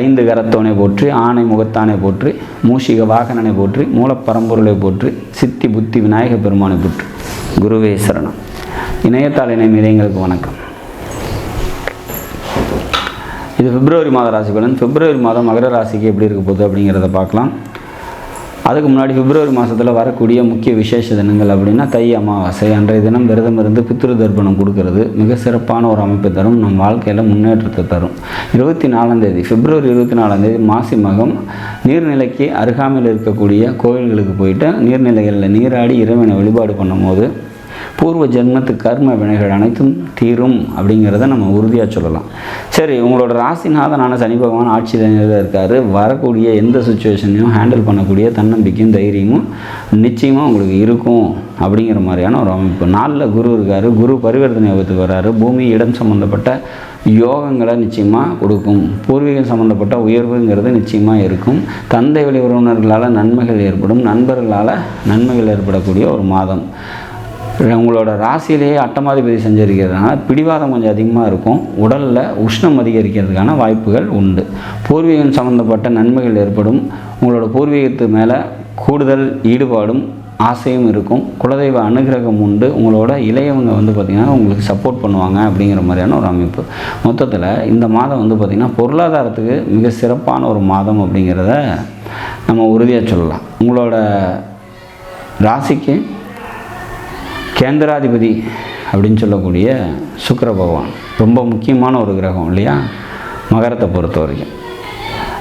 ஐந்து கரத்தோனை போற்றி ஆணை முகத்தானை போற்றி மூஷிக வாகனனை போற்றி மூலப்பரம்பொருளை போற்றி சித்தி புத்தி விநாயக பெருமானை போற்றி. குருவே சரணம். இணையத்தாள் இணை மீதங்களுக்கு வணக்கம். இது பிப்ரவரி மாத ராசி பலன் பிப்ரவரி மாதம் மகர ராசிக்கு எப்படி இருக்க போகுது அப்படிங்கிறத பார்க்கலாம். அதுக்கு முன்னாடி பிப்ரவரி மாதத்தில் வரக்கூடிய முக்கிய விசேஷ தினங்கள் அப்படின்னா தை அமாவாசை அன்றைய தினம் விரதம் இருந்து பித்ரு தர்ப்பணம் கொடுக்கறது. மிக சிறப்பான ஒரு அமைப்பை தரும் நம் வாழ்க்கையில் முன்னேற்றத்தை தரும். இருபத்தி நாலாம் தேதி பிப்ரவரி இருபத்தி நாலாம் தேதி மாசி மகம் நீர்நிலைக்கு அருகாமையில் இருக்கக்கூடிய கோயில்களுக்கு போயிட்டு நீர்நிலைகளில் நீராடி இறைவனை வழிபாடு பண்ணும்போது பூர்வ ஜென்மத்து கர்ம வினைகள் அனைத்தும் தீரும் அப்படிங்கிறத நம்ம உறுதியாக சொல்லலாம். சரி உங்களோட ராசிநாதனான சனி பகவான் ஆட்சியில் இருக்கார். வரக்கூடிய எந்த சுச்சுவேஷனையும் ஹேண்டில் பண்ணக்கூடிய தன்னம்பிக்கையும் தைரியமும் நிச்சயமாக உங்களுக்கு இருக்கும் அப்படிங்கிற மாதிரியான ஒரு அமைப்பு. நாளில் குரு இருக்கார். குரு பரிவர்த்தனை யோகத்துக்கு வர்றாரு பூமி இடம் சம்மந்தப்பட்ட யோகங்களை நிச்சயமாக கொடுக்கும். பூர்வீகம் சம்மந்தப்பட்ட உயர்வுங்கிறது நிச்சயமாக இருக்கும். தந்தை வழி உறவினர்களால் நன்மைகள் ஏற்படும். நண்பர்களால் நன்மைகள் ஏற்படக்கூடிய ஒரு மாதம். உங்களோட ராசியிலேயே அட்டமாதிபதி செஞ்சிருக்கிறதுனால பிடிவாதம் கொஞ்சம் அதிகமாக இருக்கும். உடலில் உஷ்ணம் அதிகரிக்கிறதுக்கான வாய்ப்புகள் உண்டு. பூர்வீகம் சம்மந்தப்பட்ட நன்மைகள் ஏற்படும். உங்களோட பூர்வீகத்து மேலே கூடுதல் ஈடுபாடும் ஆசையும் இருக்கும். குலதெய்வ அனுகிரகம் உண்டு. உங்களோட இளையவங்க வந்து பார்த்திங்கன்னா உங்களுக்கு சப்போர்ட் பண்ணுவாங்க அப்படிங்கிற மாதிரியான ஒரு அமைப்பு. மொத்தத்தில் இந்த மாதம் வந்து பார்த்திங்கன்னா பொருளாதாரத்துக்கு மிக சிறப்பான ஒரு மாதம் அப்படிங்கிறத நம்ம உறுதியாக சொல்லலாம். உங்களோட ராசிக்கு கேந்திராதிபதி அப்படின்னு சொல்லக்கூடிய சுக்கர பகவான். ரொம்ப முக்கியமான ஒரு கிரகம் இல்லையா? மகரத்தை பொறுத்த வரைக்கும்.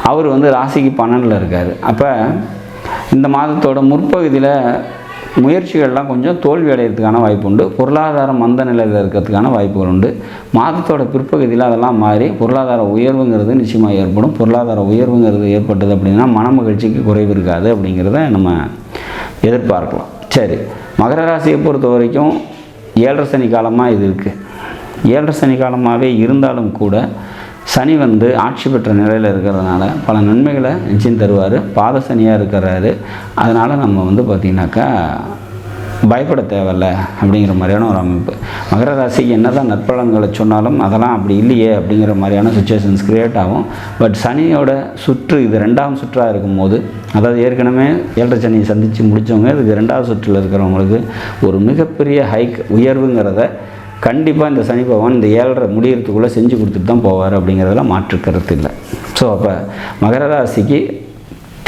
அவர் வந்து ராசிக்கு பன்னெண்டில் இருக்கார். அப்போ இந்த மாதத்தோட முற்பகுதியில் முயற்சிகள்லாம் கொஞ்சம் தோல்வி அடைகிறதுக்கான வாய்ப்பு உண்டு. பொருளாதார மந்த நிலையில் இருக்கிறதுக்கான வாய்ப்புகள் உண்டு. மாதத்தோட பிற்பகுதியில் அதெல்லாம் மாறி பொருளாதார உயர்வுங்கிறது நிச்சயமாக ஏற்படும். பொருளாதார உயர்வுங்கிறது ஏற்பட்டது அப்படின்னா மன மகிழ்ச்சிக்கு குறைவு இருக்காது அப்படிங்கிறத நம்ம எதிர்பார்க்கலாம். சரி மகர ராசியை பொறுத்த வரைக்கும் ஏழரை சனி காலமாக இது இருக்குது ஏழரை சனி காலமாகவே இருந்தாலும் கூட சனி வந்து ஆட்சி பெற்ற நிலையில் இருக்கிறதுனால பல நன்மைகளை நிச்சயம் தருவார். பாத சனியாக இருக்கிறாரு. அதனால் நம்ம வந்து பார்த்திங்கனாக்கா பயப்பட தேவையில்ல அப்படிங்கிற மாதிரியான ஒரு அமைப்பு. மகர ராசிக்கு என்ன தான் நற்பலன்களை சொன்னாலும் அதெல்லாம் அப்படி இல்லையே அப்படிங்கிற மாதிரியான சுச்சுவேஷன்ஸ் க்ரியேட் ஆகும். பட் சனியோட சுற்று இது ரெண்டாம் சுற்றாக இருக்கும்போது அதாவது ஏற்கனவே ஏழரை சனியை சந்தித்து முடித்தவங்க இதுக்கு ரெண்டாவது சுற்றில் இருக்கிறவங்களுக்கு ஒரு மிகப்பெரிய ஹைக் உயர்வுங்கிறத கண்டிப்பாக இந்த சனி பகவான் இந்த ஏழரை முடியறதுக்குள்ளே செஞ்சு கொடுத்துட்டு தான் போவார் அப்படிங்கிறதுல மாற்று கருத்து இல்லை. ஸோ அப்போ மகர ராசிக்கு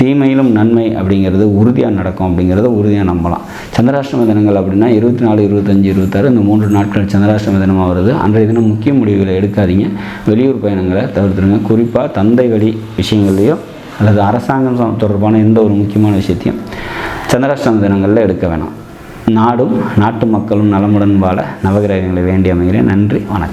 தீமையிலும் நன்மை அப்படிங்கிறது உறுதியாக நடக்கும் அப்படிங்கிறத உறுதியாக நம்பலாம். சந்திராஷ்டம தினங்கள் அப்படின்னா இருபத்தி நாலு இருபத்தஞ்சி இருபத்தாறு இந்த மூன்று நாட்கள் சந்திராஷ்டம தினமாக வருது. அன்றைய தினம் முக்கிய முடிவுகளை எடுக்காதீங்க. வெளியூர் பயணங்களை தவிர்த்துருங்க. குறிப்பாக தந்தை வழி விஷயங்கள்லையோ அல்லது அரசாங்கம் தொடர்பான எந்த ஒரு முக்கியமான விஷயத்தையும் சந்திராஷ்டம தினங்களில் எடுக்க வேணாம். நாடும் நாட்டு மக்களும் நலமுடன் வாழ நவகிரகங்களை வேண்டி அமைகிறேன். நன்றி வணக்கம்.